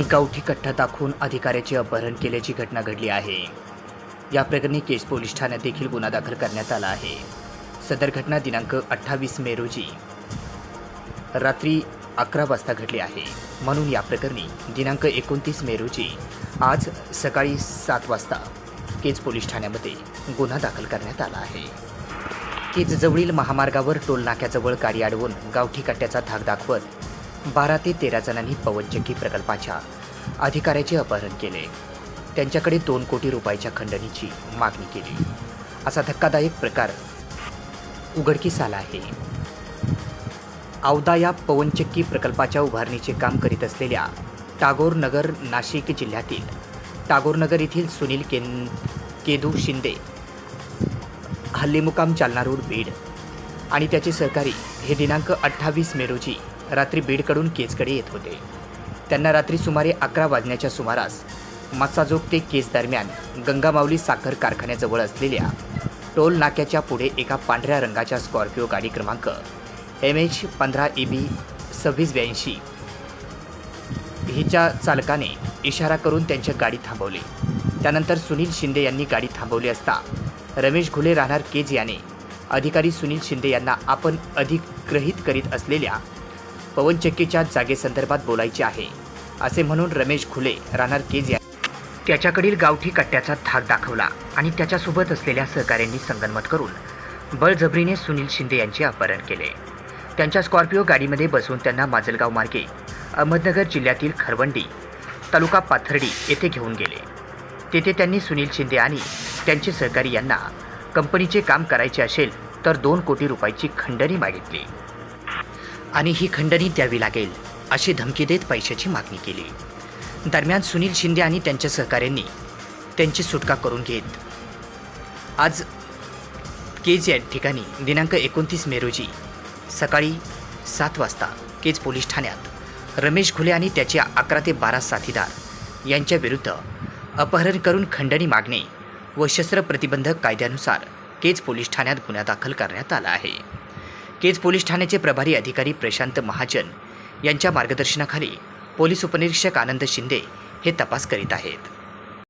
गावठी कट्टा दाखवून अधिकाऱ्याचे अपहरण केल्याची घटना घडली आहे. या प्रकरणी केस पोलीस ठाण्यात देखील गुन्हा दाखल करण्यात आला आहे. सदर घटना दिनांक अठ्ठावीस मे रोजी. रात्री अकरा वाजता घडली आहे. म्हणून या प्रकरणी दिनांक एकोणतीस मे रोजी आज सकाळी सात वाजता केज पोलीस ठाण्यामध्ये गुन्हा दाखल करण्यात आला आहे. केजजवळील महामार्गावर टोल नाक्याजवळ गाडी अडवून गावठी कट्ट्याचा धाक दाखवत बारा ते तेरा जणांनी पवनचक्की प्रकल्पाच्या अधिकाऱ्याचे अपहरण केले. त्यांच्याकडे दोन कोटी रुपयाच्या खंडणीची मागणी केली. असा धक्कादायक प्रकार उघडकीस आला आहे. औदा या पवनचक्की प्रकल्पाच्या उभारणीचे काम करीत असलेल्या टागोर नगर नाशिक जिल्ह्यातील टागोरनगर येथील सुनील केन केदू शिंदे हल्लीमुकाम जालना रोड बीड आणि त्याचे सहकारी हे दिनांक अठ्ठावीस मे रोजी रात्री बीडकडून केजकडे येत होते. त्यांना रात्री सुमारे अकरा वाजण्याच्या सुमारास मसाजोग ते केज दरम्यान गंगामावली साखर कारखान्याजवळ असलेल्या टोल नाक्याच्या पुढे एका पांढऱ्या रंगाच्या स्कॉर्पिओ गाडी क्रमांक एम एच पंधरा ए बी सव्वीस ब्याऐंशी हिच्या चालकाने इशारा करून त्यांची गाडी थांबवली. त्यानंतर सुनील शिंदे यांनी गाडी थांबवली असता रमेश घुले राहणार केज याने अधिकारी सुनील शिंदे यांना आपण अधिग्रहित करीत असलेल्या पवनचक्कीच्या जागेसंदर्भात बोलायचे आहे. असे म्हणून रमेश खुले राहणार केज या त्याच्याकडील गावठी कट्ट्याचा धाक दाखवला आणि त्याच्यासोबत असलेल्या सहकाऱ्यांनी संगनमत करून बळजबरीने सुनील शिंदे यांचे अपहरण केले. त्यांच्या स्कॉर्पिओ गाडीमध्ये बसवून त्यांना माजलगाव मार्गे अहमदनगर जिल्ह्यातील खरवंडी तालुका पाथर्डी येथे घेऊन गेले. तेथे त्यांनी सुनील शिंदे आणि त्यांचे सहकारी यांना कंपनीचे काम करायचे असेल तर दोन कोटी रुपयाची खंडणी मागितली. आणि ही खंडणी द्यावी लागेल अशी धमकी देत पैशाची मागणी केली. दरम्यान सुनील शिंदे आणि त्यांच्या सहकाऱ्यांनी त्यांची सुटका करून घेत. आज केज या ठिकाणी दिनांक एकोणतीस मे रोजी सकाळी सात वाजता केज पोलीस ठाण्यात रमेश घुले आणि त्याचे अकरा ते बारा साथीदार यांच्या विरुद्ध अपहरण करून खंडणी मागणे व शस्त्र प्रतिबंधक कायद्यानुसार केज पोलीस ठाण्यात गुन्हा दाखल करण्यात आला आहे. केज पोलीस ठाण्याचे प्रभारी अधिकारी प्रशांत महाजन यांच्या मार्गदर्शनाखाली पोलीस उपनिरीक्षक आनंद शिंदे हे तपास करीत आहेत.